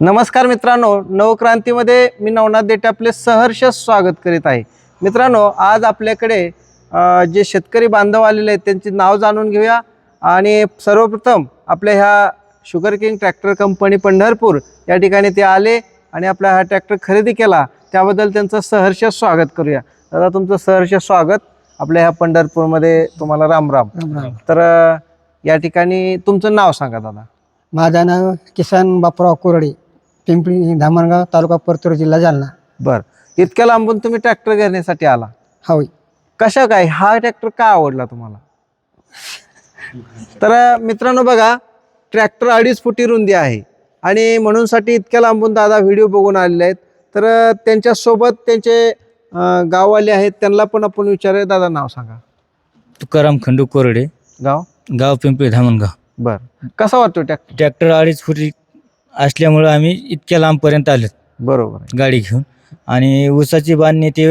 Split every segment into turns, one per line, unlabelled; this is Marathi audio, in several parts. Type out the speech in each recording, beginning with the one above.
नमस्कार मित्रांनो नवक्रांतीमध्ये मी नवनाथ देठे आपले सहर्ष स्वागत करीत आहे. मित्रांनो आज आपल्याकडे जे शेतकरी बांधव आलेले आहेत त्यांची नाव जाणून घेऊया. आणि सर्वप्रथम आपल्या ह्या sugar king tractor company Pandharpur या ठिकाणी ते आले आणि आपला हा ट्रॅक्टर खरेदी केला. त्याबद्दल त्यांचं सहर्ष स्वागत करूया. दादा तुमचं सहर्ष स्वागत. आपल्या ह्या पंढरपूरमध्ये तुम्हाला राम राम
राम.
तर या ठिकाणी तुमचं नाव सांगा दादा.
माझं नाव किसन बापराव कोरडे. पिंपरी धामणगाव तालुका परतूर जिल्हा जालना.
बर. इतक्या लांबून तुम्ही ट्रॅक्टर घेण्यासाठी आला.
होय.
कशा काय? हा ट्रॅक्टर का आवडला तुम्हाला? तर मित्रांनो बघा ट्रॅक्टर अडीच फुटी रुंदी आहे. आणि म्हणूनसाठी इतक्या लांबून दादा व्हिडिओ बघून आलेले आहेत. तर त्यांच्यासोबत त्यांचे गाववाले आहेत. त्यांना पण आपण विचारूया. दादा नाव सांगा.
तुकाराम खंडू कोरडे.
गाव?
गाव पिंपरी धामणगाव.
बर. कसा वाटतो ट्रॅक्टर
ट्रॅक्टर अडीच फुटी असल्यामुळं आम्ही इतक्या लांबपर्यंत आलो
बरोबर आहे.
गाडी घेऊन. आणि ऊसाची बांधणी ते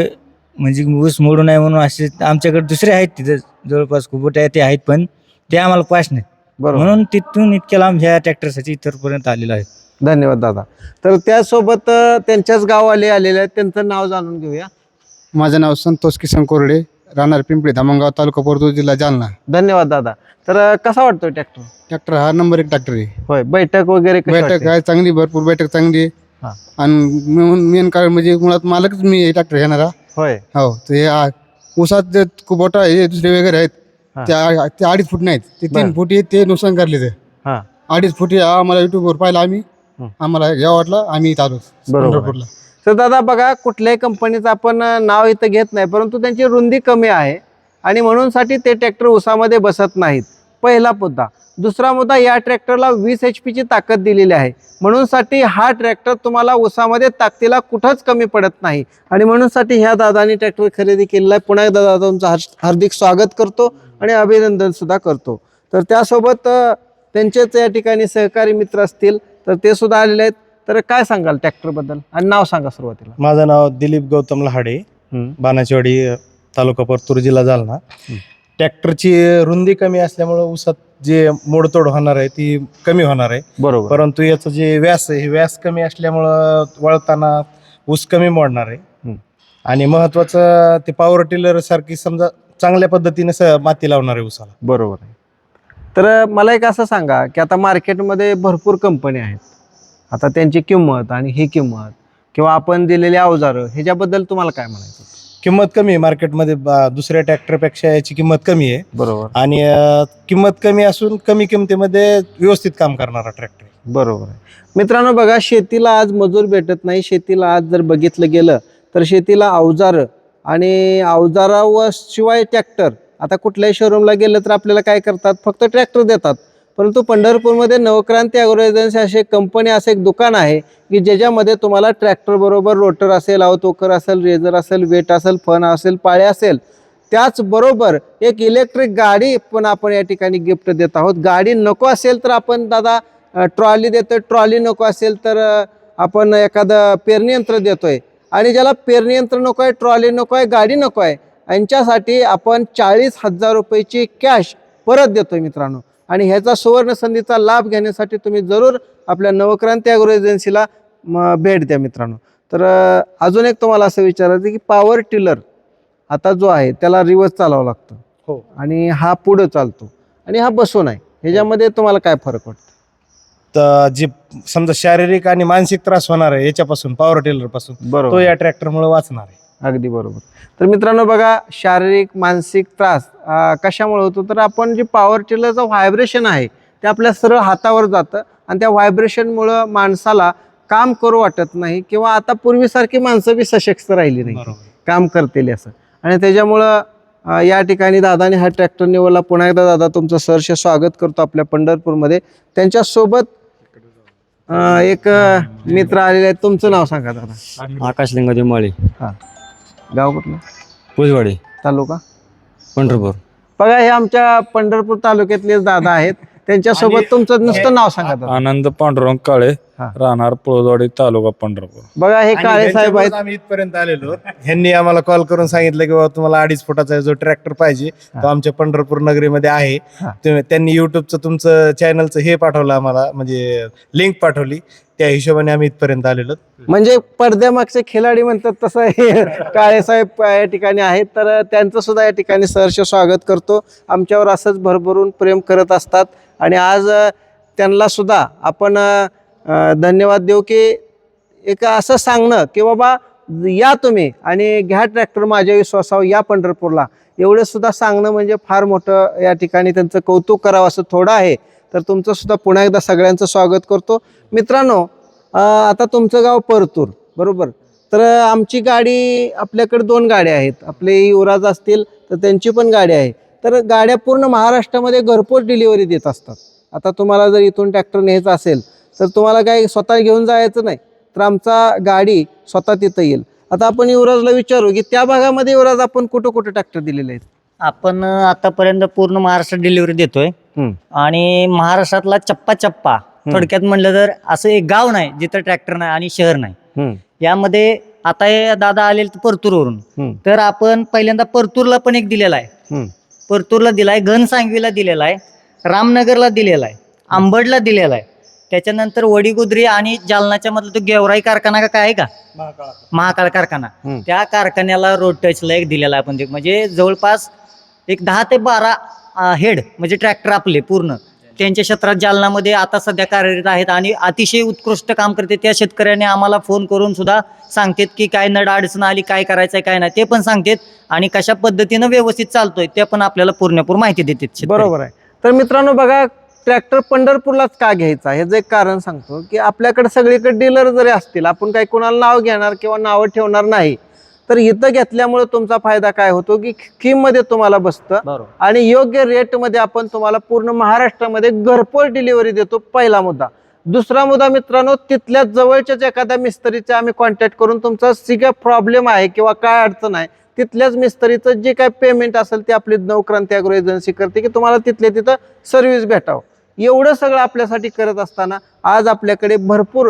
म्हणजे ऊस मोडू नये म्हणून असे आमच्याकडे दुसरे आहेत तिथं जवळपास खूप ते आहेत पण ते आम्हाला पास नाही
बरोबर.
म्हणून तिथून इतक्या लांब ह्या ट्रॅक्टरसाठी इथपर्यंत आलेलो आहे.
धन्यवाद दादा. तर त्यासोबत अं, त्यांच्याच गाववाले आलेले आहेत. त्यांचं नाव जाणून घेऊया.
माझं नाव संतोष किसन कोरडे. राहणार पिंपरी धामणगाव तालुका परतूर जिल्हा जालना.
धन्यवाद दादा. तर अं, कसा वाटतोय ट्रॅक्टर?
ट्रॅक्टर हा नंबर एक ट्रॅक्टर आहे.
होय बैठक वगैरे कशी
बैठक
वाटते?
आहे चांगली भरपूर बैठक चांगली आहे.
हा.
आणि मेन कारण म्हणजे मुळात मालकच मी ट्रॅक्टर घेणारा.
होय.
हो हे आ- ऊसात जे आहे हे दुसरे वगैरे आहेत
हा.
त्या ते अडीच फूट नाहीत. ते
बरं.
तीन फुटी ते नुकसान करले ते.
हा.
अडीच फुटी आम्हाला युट्यूबवर पाहिला आम्ही.
हं.
आम्हाला घ्या वाटलं आम्ही इथं आलो
बरोबर आहे.
पंढरपूरला.
तर दादा बघा कुठल्याही कंपनीचं आपण नाव इथं घेत नाही परंतु त्यांची रुंदी कमी आहे. आणि म्हणूनसाठी ते ट्रॅक्टर उसामध्ये बसत नाहीत. पहिला मुद्दा. दुसरा मुद्दा या ट्रॅक्टरला वीस एच पीची ताकद दिलेली आहे. म्हणूनसाठी हा ट्रॅक्टर तुम्हाला उसामध्ये ताकदीला कुठंच कमी पडत नाही. आणि म्हणूनसाठी ह्या दादानी ट्रॅक्टर खरेदी केलेला आहे. पुन्हा एकदा दादा तुमचं हर्ष हार्दिक स्वागत करतो आणि अभिनंदनसुद्धा करतो. तर त्यासोबत त्यांचेच या ठिकाणी सहकारी मित्र असतील तर ते सुद्धा आलेले आहेत. तर काय सांगाल ट्रॅक्टरबद्दल? आणि नाव सांगा सुरुवातीला.
माझं नाव दिलीप गौतम लहाडे. बाणाचीवाडी तालुका परतूर जिल्हा जालना. ट्रॅक्टरची रुंदी कमी असल्यामुळं ऊसात जे मोडतोड होणार आहे ती कमी होणार आहे.
बरोबर.
परंतु याचं जे व्यास आहे हे व्यास कमी असल्यामुळं वळताना ऊस कमी मोडणार आहे. आणि महत्वाचं ते पॉवर टिलर सारखी समजा चांगल्या पद्धतीने स माती लावणार आहे ऊसाला.
बरोबर आहे. तर मला एक असं सांगा की आता मार्केटमध्ये भरपूर कंपनी आहेत. आता त्यांची किंमत आणि ही किंमत किंवा आपण दिलेली अवजारं ह्याच्याबद्दल तुम्हाला काय म्हणायचं?
किंमत कमी आहे मार्केटमध्ये बा- दुसऱ्या ट्रॅक्टरपेक्षा याची किंमत कमी आहे.
बरोबर.
आणि अं, किंमत कमी असून कमी किमतीमध्ये व्यवस्थित काम करणारा ट्रॅक्टर
बरोबर आहे. मित्रांनो बघा शेतीला आज मजूर भेटत नाही. शेतीला आज जर बघितलं गेलं तर शेतीला अवजारं आणि अवजारावर शिवाय ट्रॅक्टर आता कुठल्याही शोरूमला गेलं तर आपल्याला काय करतात? फक्त ट्रॅक्टर देतात. परंतु पंढरपूरमध्ये नवक्रांती अॅग्रो एजन्सी अशी एक कंपनी असं एक दुकान आहे की ज्याच्यामध्ये तुम्हाला ट्रॅक्टरबरोबर रोटर असेल अवतोकर असेल रेझर असेल वेट असेल फन असेल पाळे असेल त्याचबरोबर एक इलेक्ट्रिक गाडी पण आपण या ठिकाणी गिफ्ट देत आहोत. गाडी नको असेल तर आपण दादा ट्रॉली देतोय ट्रॉली नको असेल तर आपण एखादं पेरणी यंत्र देतोय. आणि ज्याला पेरणी यंत्र नको आहे ट्रॉली नको आहे गाडी नको आहे यांच्यासाठी आपण चाळीस हजार रुपयाची कॅश परत देतोय मित्रांनो. आणि ह्याचा सुवर्ण संधीचा लाभ घेण्यासाठी तुम्ही जरूर आपल्या नवक्रांती अॅग्रो एजन्सीला भेट द्या मित्रांनो. तर अजून एक तुम्हाला असं विचारायचं की पॉवर टिलर आता जो आहे त्याला रिवर्स चालावं लागतं.
हो.
आणि हा पुढं चालतो. आणि हा बसून आहे ह्याच्यामध्ये तुम्हाला काय फरक वाटतो?
तर जे समजा शारीरिक आणि मानसिक त्रास होणार आहे याच्यापासून पॉवर टेलरपासून तो
बरोबर
या ट्रॅक्टरमुळे वाचणार आहे.
अगदी बरोबर. तर मित्रांनो बघा शारीरिक मानसिक त्रास कशामुळे होतो? तर आपण जे पॉवर टिलरचं व्हायब्रेशन आहे ते आपल्या सरळ हातावर जातं आणि त्या व्हायब्रेशनमुळं माणसाला काम करू वाटत नाही किंवा आता पूर्वीसारखी माणसं बी सशक्त राहिली नाही. काम करतील असं. आणि त्याच्यामुळं या ठिकाणी दादाने हा ट्रॅक्टर निवडला. पुन्हा एकदा दादा तुमचं सहर्ष स्वागत करतो आपल्या पंढरपूरमध्ये. त्यांच्यासोबत एक मित्र आलेले आहेत. तुमचं नाव सांगा दादा.
आकाश लिंगादेव माळी
गाव कुठलं?
पुजवाडी.
तालुका?
पंढरपूर.
बघा हे आमच्या पंढरपूर तालुक्यातलेच दादा आहेत. त्यांच्यासोबत तुमचं नुसतं नाव सांगा दादा.
आनंद पांडुरंग काळे. राहणार पळदवाडी तालुका पंढरपूर.
बघा हे काळे साहेब आहेत.
आम्ही इथपर्यंत आलेलो. ह्यांनी आम्हाला कॉल करून सांगितलं की बाबा तुम्हाला अडीच फुटाचा जो ट्रॅक्टर पाहिजे तो आमच्या पंढरपूर नगरीमध्ये आहे. तुम्ही- त्यांनी युट्यूबचं तुमचं चॅनलचं हे पाठवलं आम्हाला म्हणजे लिंक पाठवली. त्या हिशोबाने आम्ही इथपर्यंत आलेलो.
म्हणजे पडद्यामागचे खिलाडी म्हणतात तसं हे काळेसाहेब या ठिकाणी आहेत. तर त्यांचं सुद्धा या ठिकाणी सहर्ष स्वागत करतो. आमच्यावर असंच भरभरून प्रेम करत असतात. आणि आज अ, त्यांना सुद्धा आपण अ, धन्यवाद देऊ की एक असं सांगणं की बाबा या तुम्ही आणि घ्या ट्रॅक्टर माझ्या विश्वासावर या पंढरपूरला. एवढं सुद्धा सांगणं म्हणजे फार मोठं या ठिकाणी त्यांचं कौतुक करावं असं थोडं आहे. तर तुमचं सुद्धा पुन्हा एकदा सगळ्यांचं स्वागत करतो. मित्रांनो आता तुमचं गाव परतूर बरोबर? तर आमची गाडी आपल्याकडे दोन गाड्या आहेत. आपले युवराज असतील तर त्यांची पण गाडी आहे. तर गाड्या पूर्ण महाराष्ट्रामध्ये घरपोच डिलिव्हरी देत असतात. आता तुम्हाला जर इथून ट्रॅक्टर न्यायचा असेल तर तुम्हाला काही स्वतः घेऊन जायचं नाही तर आमचा गाडी स्वतः तिथं येईल. आता आपण युवराजला विचारू की त्या भागामध्ये युवराज आपण कुठं कुठं ट्रॅक्टर दिलेले आहेत?
आपण आतापर्यंत पूर्ण महाराष्ट्र डिलिव्हरी देतोय. आणि महाराष्ट्रातला चप्पा चप्पा थोडक्यात म्हणलं तर असं एक गाव नाही जिथं ट्रॅक्टर नाही आणि शहर नाही. यामध्ये आता हे दादा आले परतूरवरून. तर आपण पहिल्यांदा परतूरला पण एक दिलेला आहे. परतूरला दिलाय घनसांगवीला दिलेला आहे रामनगरला दिलेला आहे आंबडला दिलेला आहे. त्याच्यानंतर वडीगुद्री आणि जालनाच्या मधला तो गेवराई कारखाना का काय आहे का? महाकाळ कारखाना. त्या कारखान्याला रोड टचला एक दिलेला आहे आपण ते. म्हणजे जवळपास एक दहा ते बारा हेड म्हणजे ट्रॅक्टर आपले पूर्ण. त्यांच्या क्षेत्रात जालनामध्ये आता सध्या कार्यरत आहेत आणि अतिशय उत्कृष्ट काम करते. त्या शेतकऱ्याने आम्हाला फोन करून सुद्धा सांगतात की काय नड अडचण आली काय करायचंय काय नाही ते पण सांगतात. आणि कशा पद्धतीनं व्यवस्थित चालतोय ते पण आपल्याला पूर्णपूर माहिती देतात शेतकरी.
बरोबर आहे. तर मित्रांनो बघा ट्रॅक्टर पंढरपूरलाच का घ्यायचा? हे जे एक कारण सांगतो की आपल्याकडे सगळीकडे डीलर जरी असतील आपण काही कोणाला नाव घेणार किंवा नावं ठेवणार नाही तर इथं घेतल्यामुळे तुमचा फायदा काय होतो की स्कीममध्ये तुम्हाला बसतं आणि योग्य रेटमध्ये आपण तुम्हाला पूर्ण महाराष्ट्रामध्ये घरपोच डिलिव्हरी देतो पहिला मुद्दा. दुसरा मुद्दा मित्रांनो तिथल्या जवळच्याच एखाद्या मिस्त्रीचा आम्ही कॉन्टॅक्ट करून तुमचा सिगा प्रॉब्लेम आहे किंवा काय अडचण आहे तिथल्याच मिस्त्रीचं जे काय पेमेंट असेल ते आपली नवक्रांती अग्रो एजन्सी करते की तुम्हाला तिथल्या तिथं सर्व्हिस भेटावं. एवढं सगळं आपल्यासाठी करत असताना आज आपल्याकडे भरपूर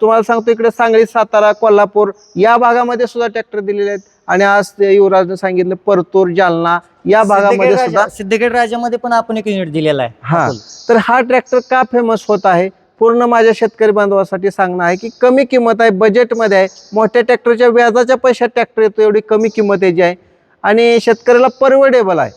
तुम्हाला सांगतो इकडे सांगली सातारा कोल्हापूर या भागामध्ये सुद्धा ट्रॅक्टर दिलेले आहेत. आणि आज ते युवराजनं सांगितलं परतूर जालना या भागामध्ये सुद्धा
सिद्धगड राजामध्ये पण आपण एक युनिट दिलेला आहे.
हा. तर हा ट्रॅक्टर का फेमस होत आहे? पूर्ण माझ्या शेतकरी बांधवासाठी सांगणं आहे की कमी किंमत आहे बजेटमध्ये आहे. मोठ्या ट्रॅक्टरच्या व्याजाच्या पैशात ट्रॅक्टर येतो एवढी कमी किंमत याची आहे. आणि शेतकऱ्याला परवडेबल आहे.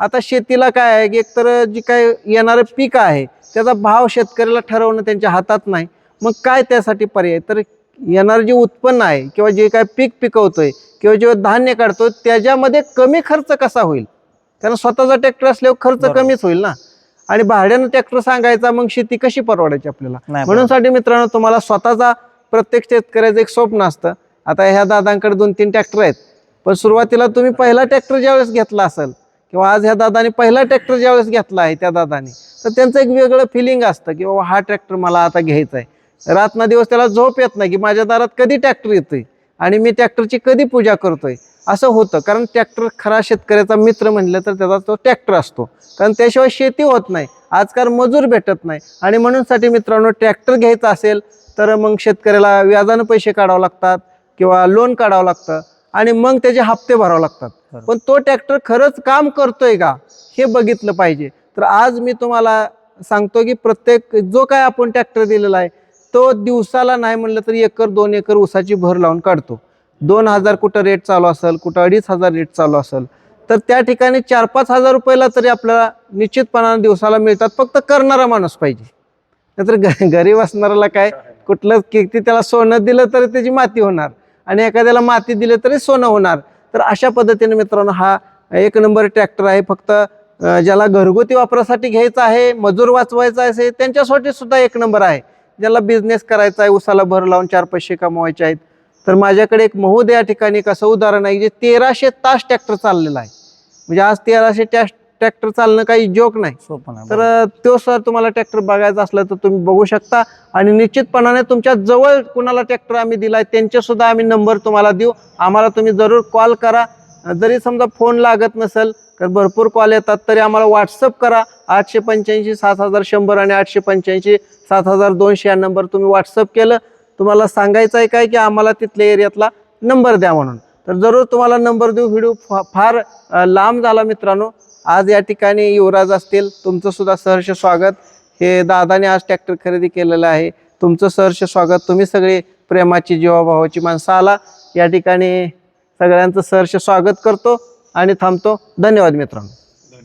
आता शेतीला काय आहे? की एकतर जी काय येणारं पीक आहे त्याचा भाव शेतकऱ्याला ठरवणं त्यांच्या हातात नाही. मग काय त्यासाठी पर्याय? तर येणारं जे उत्पन्न आहे किंवा जे काय पीक पिकवतोय किंवा जे धान्य काढतोय त्याच्यामध्ये कमी खर्च कसा होईल? कारण स्वतःचा ट्रॅक्टर असल्यावर खर्च. कमीच होईल ना? आणि भाड्यानं ट्रॅक्टर सांगायचा मग शेती कशी परवडायची आपल्याला? म्हणून साठी मित्रांनो तुम्हाला स्वतःचा प्रत्येक शेतकऱ्याचं एक स्वप्न असतं. आता ह्या दादांकडे दोन तीन ट्रॅक्टर आहेत. पण सुरुवातीला तुम्ही पहिला ट्रॅक्टर ज्यावेळेस घेतला असेल किंवा आज ह्या दादाने पहिला ट्रॅक्टर ज्यावेळेस घेतला आहे त्या दादाने तर त्यांचं एक वेगळं फिलिंग असतं की बाबा हा ट्रॅक्टर मला आता घ्यायचा आहे. रातना दिवस त्याला झोप येत नाही की माझ्या दारात कधी ट्रॅक्टर येतोय आणि मी ट्रॅक्टरची कधी पूजा करतोय. असं होतं कारण ट्रॅक्टर खरा शेतकऱ्याचा मित्र म्हणलं तर त्याचा तो ट्रॅक्टर असतो. कारण त्याशिवाय शेती होत नाही आजकाल मजूर भेटत नाही आणि म्हणूनसाठी मित्रांनो ट्रॅक्टर घ्यायचा असेल तर मग शेतकऱ्याला व्याजानं पैसे काढावं लागतात किंवा लोन काढावं लागतं आणि मग त्याचे हप्ते भरावे लागतात. पण तो ट्रॅक्टर खरंच काम करतोय का हे बघितलं पाहिजे. तर आज मी तुम्हाला सांगतो की प्रत्येक जो काय आपण ट्रॅक्टर दिलेला आहे तो दिवसाला नाही म्हणलं तरी एकर दोन एकर ऊसाची भर लावून काढतो. दोन हजार कुठं रेट चालू असेल कुठं अडीच हजार रेट चालू असेल तर त्या ठिकाणी चार पाच हजार रुपयाला तरी आपल्याला निश्चितपणानं दिवसाला मिळतात. फक्त करणारा माणूस पाहिजे. नाहीतर ग- गरीब असणाऱ्याला काय कुठलं किती त्याला सोनं दिलं तरी त्याची माती होणार आणि एखाद्याला माती दिलं तरी सोनं होणार. तर अशा पद्धतीने मित्रांनो हा एक नंबर ट्रॅक्टर आहे. फक्त ज्याला घरगुती वापरासाठी घ्यायचा आहे मजूर वाचवायचा आहे त्यांच्यासाठी सुद्धा एक नंबर आहे. ज्याला बिझनेस करायचा आहे उसाला भर लावून चार पैसे कमवायचे आहेत. तर माझ्याकडे एक महोदय या ठिकाणी एक असं उदाहरण आहे जे तेराशे तास ट्रॅक्टर चाललेला आहे. म्हणजे आज तेराशे ट्रॅक्टर चालणं काही जोक नाही. तर तो सर तुम्हाला ट्रॅक्टर बघायचा असला तर तुम्ही बघू शकता. आणि निश्चितपणाने तुमच्या जवळ कुणाला ट्रॅक्टर आम्ही दिलाय त्यांचे सुद्धा आम्ही नंबर तुम्हाला देऊ. आम्हाला तुम्ही जरूर कॉल करा. जरी समजा फोन लागत नसेल तर भरपूर कॉल येतात तरी आम्हाला व्हॉट्सअप करा. आठशे पंच्याऐंशी सात हजार शंभर आणि आठशे पंच्याऐंशी सात हजार दोनशे या नंबर तुम्ही व्हॉट्सअप केलं. तुम्हाला सांगायचं आहे काय की आम्हाला तिथल्या एरियातला नंबर द्या म्हणून. तर जरूर तुम्हाला नंबर देऊ. व्हिडिओ फार लांब झाला मित्रांनो. आज या ठिकाणी युवराज असतील. तुमचं सुद्धा सहर्ष स्वागत. हे दादाने आज ट्रॅक्टर खरेदी केलेलं आहे. तुमचं सहर्ष स्वागत. तुम्ही सगळे प्रेमाची जीवाभावाची माणसं आला. या ठिकाणी सगळ्यांचं सहर्ष स्वागत करतो आणि थांबतो. धन्यवाद मित्रांनो.